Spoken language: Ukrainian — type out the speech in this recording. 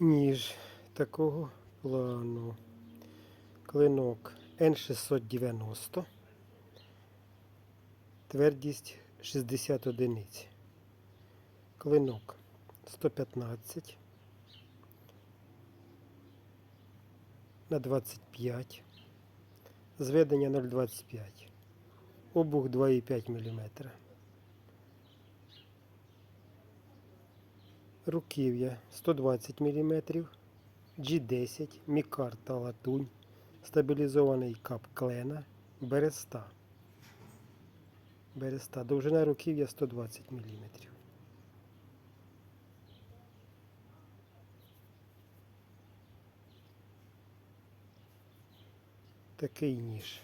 ніж такого плану. Клинок N690. Твердість 60 одиниць. Клинок 115 на 25. Зведення 0,25. Обух 2,5 мм. Руків'я 120 мм. G10, мікар та латунь, стабілізований кап клена, береста. Береста. Довжина руків'я 120 мм. Такий ніж.